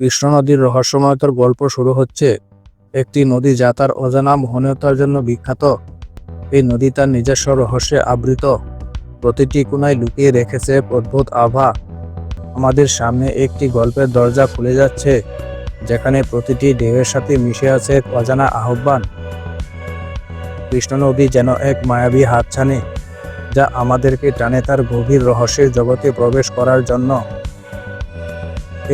কৃষ্ণ নদীর রহস্যময়তার গল্প শুরু হচ্ছে। একটি নদী যা তার অজানা মোহনীয়তার জন্য বিখ্যাত। এই নদী তার নিজস্ব রহস্যে আবৃত। প্রতিটি কোনায় লুকিয়ে রেখেছে অদ্ভুত আভা। আমাদের সামনে একটি গল্পের দরজা খুলে যাচ্ছে, যেখানে প্রতিটি ঢেউয়ের সাথে মিশে আছে অজানা আহ্বান। কৃষ্ণ নদী যেন এক মায়াবী হাতছানি, যা আমাদেরকে টানে তার গভীর রহস্যের জগতে প্রবেশ করার জন্য।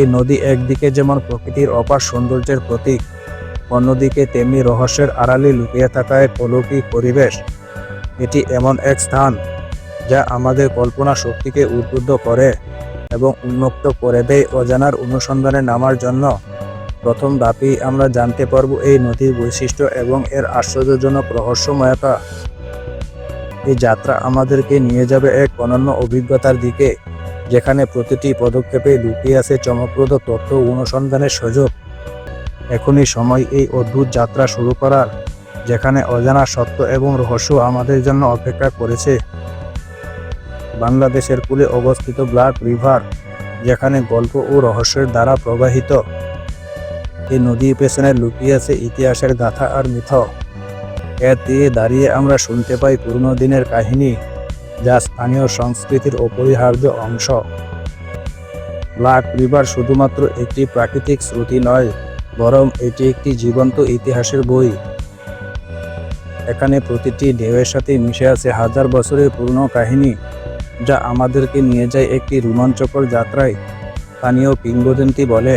এই নদী একদিকে যেমন প্রকৃতির অপার সৌন্দর্যের প্রতীক, অন্যদিকে তেমনি রহস্যের আড়ালে লুকিয়ে থাকা এক অলৌকিক পরিবেশ। এটি এমন এক স্থান যা আমাদের কল্পনা শক্তিকে উদ্বুদ্ধ করে এবং উন্মুক্ত করে দেয় অজানার অনুসন্ধানে নামার জন্য। প্রথম ধাপেই আমরা জানতে পারব এই নদীর বৈশিষ্ট্য এবং এর আশ্চর্যজনক রহস্যময়তা। এই যাত্রা আমাদেরকে নিয়ে যাবে এক অনন্য অভিজ্ঞতার দিকে। যেখানে প্রতিটি পদক্ষেপে লুকিয়ে আছে চমকপ্রদ তথ্য অনুসন্ধানের সুযোগ। এখনই সময় এই অদ্ভুত যাত্রা শুরু করার, যেখানে অজানা সত্য এবং রহস্য আমাদের জন্য অপেক্ষা করেছে। বাংলাদেশের কূলে অবস্থিত ব্ল্যাক রিভার, যেখানে গল্প ও রহস্যের দ্বারা প্রবাহিত। এই নদীর পেছনে লুকিয়ে আছে ইতিহাসের গাথা আর মিথ। এর দিয়ে দাঁড়িয়ে আমরা শুনতে পাই পুরনো দিনের কাহিনী। যা স্থানীয় সংস্কৃতির অপরিহার্য অংশ। ব্ল্যাক রিভার শুধুমাত্র একটি প্রাকৃতিক শ্রুতি নয়, বরং এটি একটি জীবন্ত ইতিহাসের বই। এখানে প্রতিটি ঢেউয়ের সাথে মিশে আছে হাজার বছরের পুরনো কাহিনী, যা আমাদেরকে নিয়ে যায় একটি রোমাঞ্চকর যাত্রায়। স্থানীয় কিংবদন্তি বলে,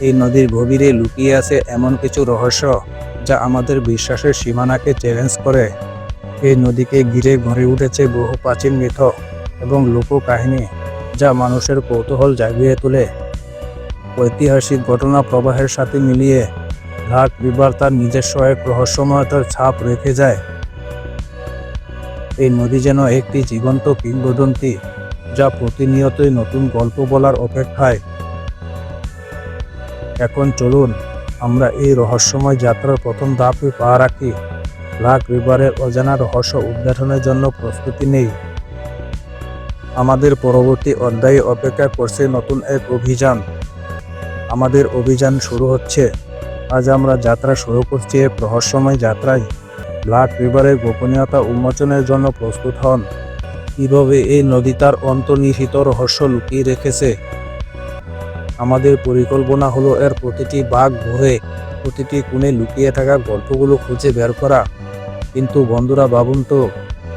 এই নদীর গভীরে লুকিয়ে আছে এমন কিছু রহস্য, যা আমাদের বিশ্বাসের সীমানাকে চ্যালেঞ্জ করে। এই নদীকে ঘিরে গড়ে উঠেছে বহু প্রাচীন মিথ এবং লোককাহিনী, যা মানুষের কৌতূহল জাগিয়ে তোলে। ঐতিহাসিক ঘটনা প্রবাহের সাথে মিলিয়ে ঘাট রিভার তার নিজস্ব এক রহস্যময়তার ছাপ রেখে যায়। এই নদী যেন একটি জীবন্ত কিংবদন্তি, যা প্রতিনিয়তই নতুন গল্প বলার অপেক্ষায়। এখন চলুন আমরা এই রহস্যময় যাত্রার প্রথম ধাপে পা রাখি। ব্ল্যাক রিভারের অজানা রহস্য উদ্ঘাটনের জন্য প্রস্তুতি নেই। আমাদের পরবর্তী অধ্যায়ে অপেক্ষা করছে নতুন এক অভিযান। আমাদের অভিযান শুরু হচ্ছে। আজ আমরা যাত্রা শুরু করছি এক রহস্যময় যাত্রায়। ব্ল্যাক রিভারের গোপনীয়তা উন্মোচনের জন্য প্রস্তুত হন। কীভাবে এই নদী তার অন্তর্নিহিত রহস্য লুকিয়ে রেখেছে? আমাদের পরিকল্পনা হলো এর প্রতিটি বাঘ ঘুরে প্রতিটি কোণে লুকিয়ে থাকা গল্পগুলো খুঁজে বের করা। কিন্তু বন্ধুরা ভাবুন তো,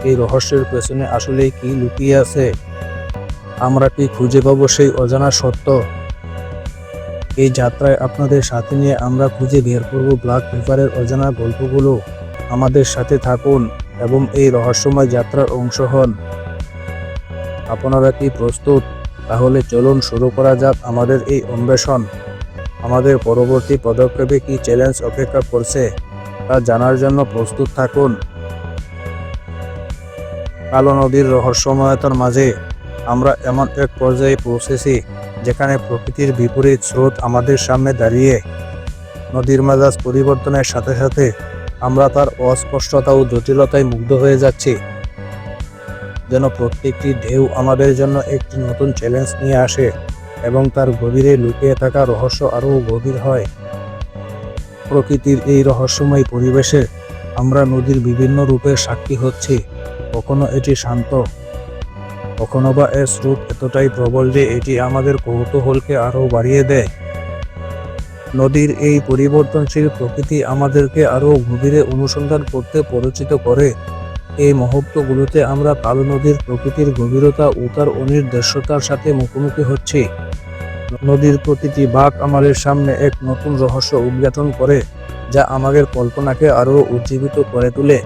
এই রহস্যের পেছনে আসলে কি লুকিয়ে আছে? আমরা কি খুঁজে পাবো সেই অজানা সত্য? এই যাত্রায় আপনাদের সাথে নিয়ে আমরা খুঁজে বের করব ব্ল্যাক পেপারের অজানা গল্পগুলো। আমাদের সাথে থাকুন এবং এই রহস্যময় যাত্রার অংশ হন। আপনারা কি প্রস্তুত? তাহলে চলুন শুরু করা যাক আমাদের এই অন্বেষণ। আমাদের পরবর্তী পদক্ষেপে কি চ্যালেঞ্জ অপেক্ষা করছে? তা জানার জন্য প্রস্তুত থাকুন। কালো নদীর রহস্যময়তার মাঝে আমরা এমন এক পর্যায়ে পৌঁছেছি যেখানে প্রকৃতির বিপরীত স্রোত আমাদের সামনে দাঁড়িয়ে নদীর মেজাজ পরিবর্তনের সাথে সাথে আমরা তার অস্পষ্টতা ও জটিলতায় মুগ্ধ হয়ে যাচ্ছি। যেন প্রত্যেকটি ঢেউ আমাদের জন্য একটি নতুন চ্যালেঞ্জ নিয়ে আসে এবং তার গভীরে লুকিয়ে থাকা রহস্য আরও গভীর হয়। প্রকৃতির এই রহস্যময় পরিবেশে আমরা নদীর বিভিন্ন রূপের সাক্ষী হচ্ছি, কখনো এটি শান্ত, কখনো বা এর স্রোত এতটাই প্রবল যে এটি আমাদের কৌতূহলকে আরও বাড়িয়ে দেয়। নদীর এই পরিবর্তনশীল প্রকৃতি আমাদেরকে আরও গভীরে অনুসন্ধান করতে পরিচিত করে। এই মুহূর্তগুলোতে আমরা কালো নদীর প্রকৃতির গভীরতা ও তার অনির্দেশ্যতার সাথে মুখোমুখি হচ্ছি। নদীর প্রতিটি বাঘ আমাদের সামনে এক নতুন রহস্য উদ্ঘাটন করে, যা আমাদের কল্পনাকে আরও উজ্জীবিত করে তোলে।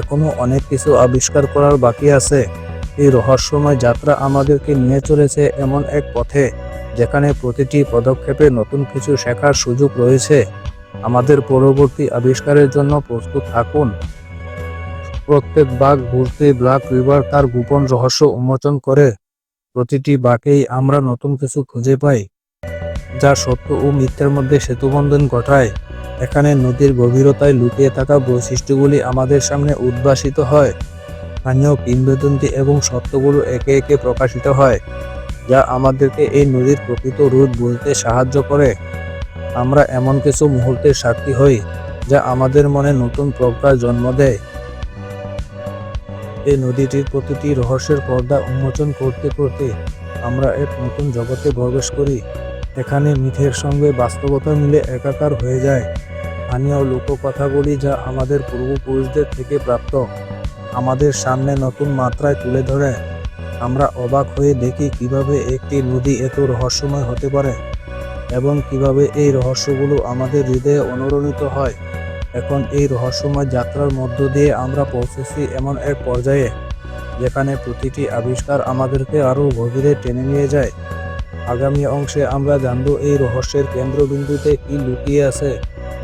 এখনও অনেক কিছু আবিষ্কার করার বাকি আছে। এই রহস্যময় যাত্রা আমাদেরকে নিয়ে চলেছে এমন এক পথে, যেখানে প্রতিটি পদক্ষেপে নতুন কিছু শেখার সুযোগ রয়েছে। আমাদের পরবর্তী আবিষ্কারের জন্য প্রস্তুত থাকুন। প্রত্যেক বাঘ ঘুরতে ব্ল্যাক রিভার তার গোপন রহস্য উন্মোচন করে। প্রতিটি বাঘেই আমরা নতুন কিছু খুঁজে পাই, যা সত্য ও মিথ্যার মধ্যে সেতুবন্ধন ঘটায়। এখানে নদীর গভীরতায় লুকিয়ে থাকা বৈশিষ্ট্যগুলি আমাদের সামনে উদ্ভাসিত হয়, স্থানীয় কিংবদন্তি এবং সত্যগুলো একে একে প্রকাশিত হয়, যা আমাদেরকে এই নদীর প্রকৃত রূপ বুঝতে সাহায্য করে। আমরা এমন কিছু মুহূর্তের সাক্ষী হই, যা আমাদের মনে নতুন প্রজ্ঞা জন্ম দেয়। এই নদীটির প্রতিটি রহস্যের পর্দা উন্মোচন করতে করতে আমরা এক নতুন জগতে প্রবেশ করি। এখানে মিথের সঙ্গে বাস্তবতা মিলে একাকার হয়ে যায়। স্থানীয় লোককথাগুলি যা আমাদের পূর্বপুরুষদের থেকে প্রাপ্ত। আমাদের সামনে নতুন মাত্রায় তুলে ধরে। আমরা অবাক হয়ে দেখি কীভাবে একটি নদী এত রহস্যময় হতে পারে এবং কীভাবে এই রহস্যগুলো আমাদের হৃদয়ে অনুরণিত হয়। এখন এই রহস্যময় যাত্রার মধ্য দিয়ে আমরা পৌঁছেছি এমন এক পর্যায়ে, যেখানে প্রতিটি আবিষ্কার আমাদেরকে আরও গভীরে টেনে নিয়ে যায়। আগামী অংশে আমরা জানব এই রহস্যের কেন্দ্রবিন্দুতে কি লুকিয়ে আছে,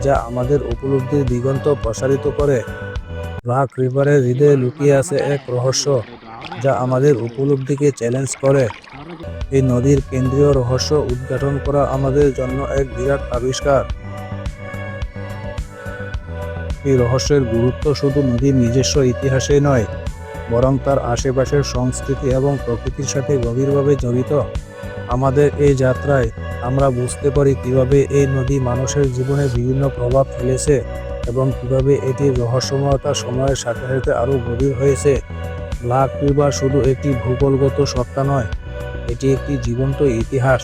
যা আমাদের উপলব্ধির দিগন্ত প্রসারিত করে। ব্ল্যাক রিভারের হৃদয়ে লুকিয়ে আছে এক রহস্য, যা আমাদের উপলব্ধিকে চ্যালেঞ্জ করে। এই নদীর কেন্দ্রীয় রহস্য উদ্ঘাটন করা আমাদের জন্য এক বিরাট আবিষ্কার। এই রহস্যের গুরুত্ব শুধু নদীর নিজস্ব ইতিহাসে নয়, বরং তার আশেপাশের সংস্কৃতি এবং প্রকৃতির সাথে গভীরভাবে জড়িত। আমাদের এই যাত্রায় আমরা বুঝতে পারি কীভাবে এই নদী মানুষের জীবনে বিভিন্ন প্রভাব ফেলেছে এবং কীভাবে এটির রহস্যময়তা সময়ের সাথে সাথে আরও গভীর হয়েছে। লাখ রিভার শুধু একটি ভূগোলগত সত্তা নয়, এটি একটি জীবন্ত ইতিহাস,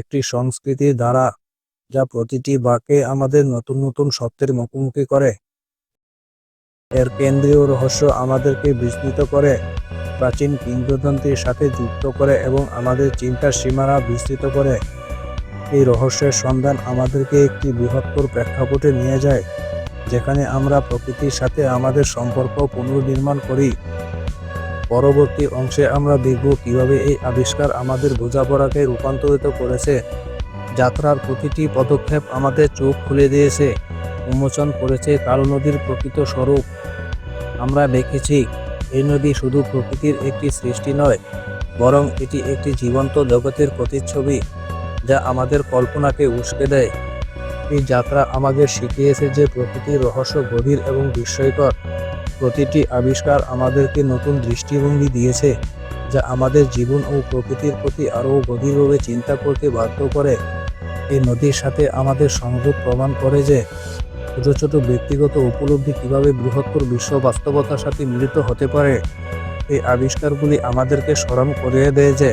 একটি সংস্কৃতির দ্বারা যা প্রতিটি বাক্যে আমাদের নতুন নতুন সত্যের মুখোমুখি করে। এর কেন্দ্রীয় রহস্য আমাদেরকে বিস্মিত করে, প্রাচীন কিংবদন্তির সাথে যুক্ত করে এবং আমাদের চিন্তার সীমানা বিস্তৃত করে। এই রহস্যের সন্ধান আমাদেরকে একটি বৃহত্তর প্রেক্ষাপটে নিয়ে যায়, যেখানে আমরা প্রকৃতির সাথে আমাদের সম্পর্ক পুনর্নির্মাণ করি। পরবর্তী অংশে আমরা দেখব কীভাবে এই আবিষ্কার আমাদের বোঝাপড়াকে রূপান্তরিত করেছে। যাত্রার প্রতিটি পদক্ষেপ আমাদের চোখ খুলে দিয়েছে, উন্মোচন করেছে কালো নদীর প্রকৃত স্বরূপ। আমরা দেখেছি, এই নদী শুধু প্রকৃতির একটি সৃষ্টি নয়, বরং এটি একটি জীবন্ত জগতের প্রতিচ্ছবি যা আমাদের কল্পনাকে উস্কে দেয়। এই যাত্রা আমাদের শিখিয়েছে যে প্রকৃতির রহস্য গভীর এবং বিস্ময়কর। প্রতিটি আবিষ্কার আমাদেরকে নতুন দৃষ্টিভঙ্গি দিয়েছে, যা আমাদের জীবন ও প্রকৃতির প্রতি আরও গভীরভাবে চিন্তা করতে বাধ্য করে। এই নদীর সাথে আমাদের সংযোগ প্রমাণ করে যে ছোট ছোট ব্যক্তিগত উপলব্ধি কীভাবে বৃহত্তর বিশ্ব বাস্তবতার সাথে মিলিত হতে পারে, এই আবিষ্কারগুলি আমাদেরকে স্মরণ করিয়ে দেয় যে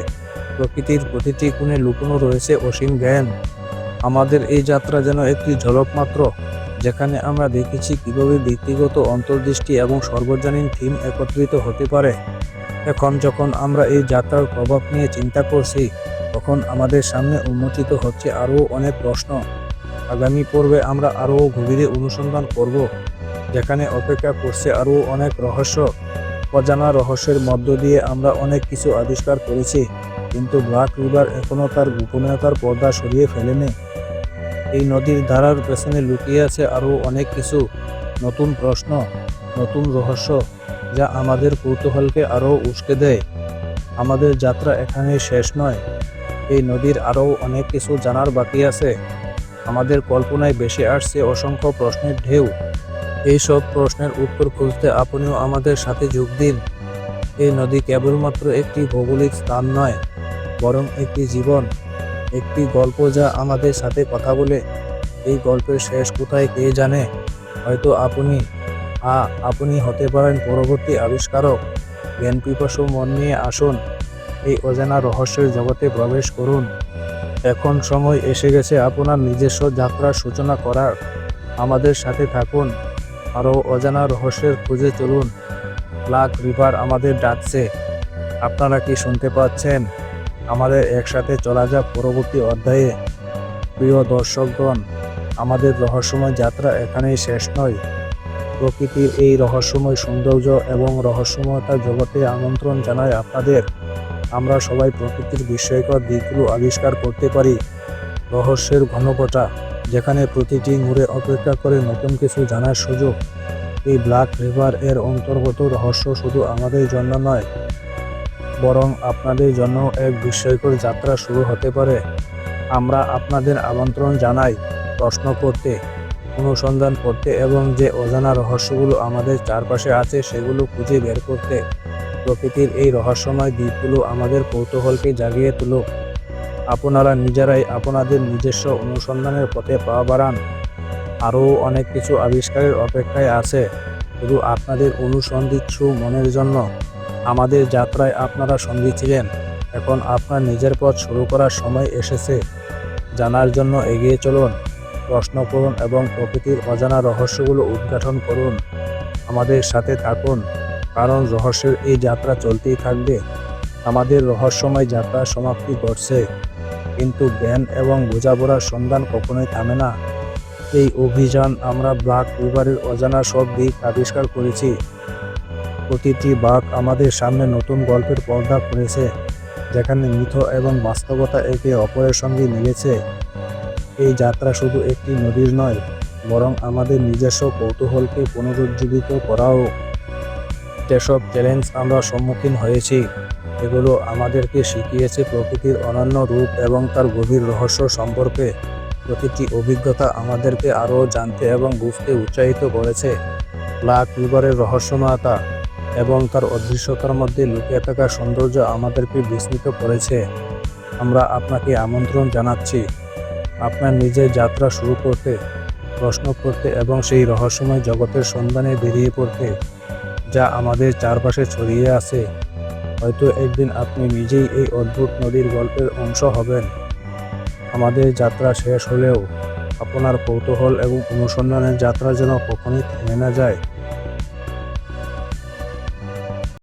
প্রকৃতির প্রতিটি কোণে লুকোনো রয়েছে অসীম জ্ঞান। আমাদের এই যাত্রা যেন একটি ঝলক মাত্র, যেখানে আমরা দেখেছি কীভাবে ব্যক্তিগত অন্তর্দৃষ্টি এবং সর্বজনীন থিম একত্রিত হতে পারে। এখন যখন আমরা এই যাত্রার প্রভাব নিয়ে চিন্তা করছি তখন আমাদের সামনে উন্মোচিত হচ্ছে আরও অনেক প্রশ্ন। আগামী পর্বে আমরা আরও গভীরে অনুসন্ধান করব, যেখানে অপেক্ষা করছে আরও অনেক রহস্য। অজানা রহস্যের মধ্য দিয়ে আমরা অনেক কিছু আবিষ্কার করেছি, কিন্তু ব্ল্যাক রিভার এখনও তার গোপনীয়তার পর্দা সরিয়ে ফেলেনি। এই নদীর ধারার পেছনে লুকিয়ে আছে আরও অনেক কিছু। নতুন প্রশ্ন, নতুন রহস্য, যা আমাদের কৌতূহলকে আরও উস্কে দেয়। আমাদের যাত্রা এখানে শেষ নয়। এই নদীর আরও অনেক কিছু জানার বাকি আছে। আমাদের কল্পনায় বেশি আসছে অসংখ্য প্রশ্নের ঢেউ। এই সব প্রশ্নের উত্তর খুঁজতে আপনিও আমাদের সাথে যোগ দিন। এই নদী কেবলমাত্র একটি ভৌগোলিক স্থান নয়, বরং একটি জীবন, একটি গল্প যা আমাদের সাথে কথা বলে। এই গল্পের শেষ কোথায় কে জানে? হয়তো আপনি, আ, আপনি হতে পারেন পরবর্তী আবিষ্কারক। জ্ঞান পিপাসু মন নিয়ে আসুন। এই অজানা রহস্যের জগতে প্রবেশ করুন। এখন সময় এসে গেছে আপনার নিজস্ব যাত্রার সূচনা করার। আমাদের সাথে থাকুন। আরও অজানা রহস্যের খুঁজে চলুন। ব্ল্যাক রিভার আমাদের ডাকছে। আপনারা কি শুনতে পাচ্ছেন? আমাদের একসাথে চলা যাক পরবর্তী অধ্যায়ে। প্রিয় দর্শকগণ, আমাদের রহস্যময় যাত্রা এখানেই শেষ নয়। প্রকৃতির এই রহস্যময় সৌন্দর্য এবং রহস্যময়তার জগতে আমন্ত্রণ জানায় আপনাদের। আমরা সবাই প্রকৃতির বিস্ময়কর দিকগুলো আবিষ্কার করতে পারি। রহস্যের ঘনঘটা যেখানে প্রতিটি মোড়ে অপেক্ষা করে নতুন কিছু জানার সুযোগ। এই ব্ল্যাক রিভার এর অন্তর্গত রহস্য শুধু আমাদের জন্য নয়, বরং আপনাদের জন্য এক বিস্ময়কর যাত্রা শুরু হতে পারে। আমরা আপনাদের আমন্ত্রণ জানাই প্রশ্ন করতে, অনুসন্ধান করতে এবং যে অজানা রহস্যগুলো আমাদের চারপাশে আছে সেগুলো খুঁজে বের করতে। প্রকৃতির এই রহস্যময় দিকগুলো আমাদের কৌতূহলকে জাগিয়ে তুলুক আপনারা নিজেরাই আপনাদের নিজস্ব অনুসন্ধানের পথে পা বাড়ান। আরও অনেক কিছু আবিষ্কারের অপেক্ষায় আছে। শুধু আপনাদের অনুসন্ধিৎসু মনের জন্য। আমাদের যাত্রায় আপনারা সঙ্গী ছিলেন। এখন আপনার নিজের পথ শুরু করার সময় এসেছে। জানার জন্য এগিয়ে চলুন। প্রশ্ন করুন এবং প্রকৃতির অজানা রহস্যগুলো উদ্ঘাটন করুন। আমাদের সাথে থাকুন। কারণ রহস্যের এই যাত্রা চলতেই থাকবে। আমাদের রহস্যময় যাত্রা সমাপ্তি ঘটছে। কিন্তু জ্ঞান এবং বোঝাপড়ার সন্ধান কখনোই থামে না। এই অভিযান আমরা ব্ল্যাক রিভারের অজানা সব দিক আবিষ্কার করেছি। প্রতিটি বাঘ আমাদের সামনে নতুন গল্পের পর্দা খুলেছে যেখানে মিথ এবং বাস্তবতা একে অপরের সঙ্গে মিলেছে। এই যাত্রা শুধু একটি নদীর নয়, বরং আমাদের নিজস্ব কৌতূহলকে পুনরুজ্জীবিত করাও। যেসব চ্যালেঞ্জ আমরা সম্মুখীন হয়েছি, এগুলো আমাদেরকে শিখিয়েছে প্রকৃতির অনন্য রূপ এবং তার গভীর রহস্য সম্পর্কে। প্রতিটি অভিজ্ঞতা আমাদেরকে আরও জানতে এবং বুঝতে উৎসাহিত করেছে। ব্ল্যাক রিভারের রহস্যময়তা এবং তার অদৃশ্যতার মধ্যে লুকিয়ে থাকা সৌন্দর্য আমাদেরকে বিস্মিত করেছে। আমরা আপনাকে আমন্ত্রণ জানাচ্ছি, আপনার নিজের যাত্রা শুরু করতে, প্রশ্ন করতে এবং সেই রহস্যময় জগতের সন্ধানে বেরিয়ে পড়তে। যা আমাদের চারপাশে ছড়িয়ে আছে। হয়তো একদিন আপনি নিজেই এই অদ্ভুত নদীর গল্পের অংশ হবেন। আমাদের যাত্রা শেষ হলেও আপনার কৌতূহল এবং অনুসন্ধানের যাত্রা যেন কখনই থেমে না যায়।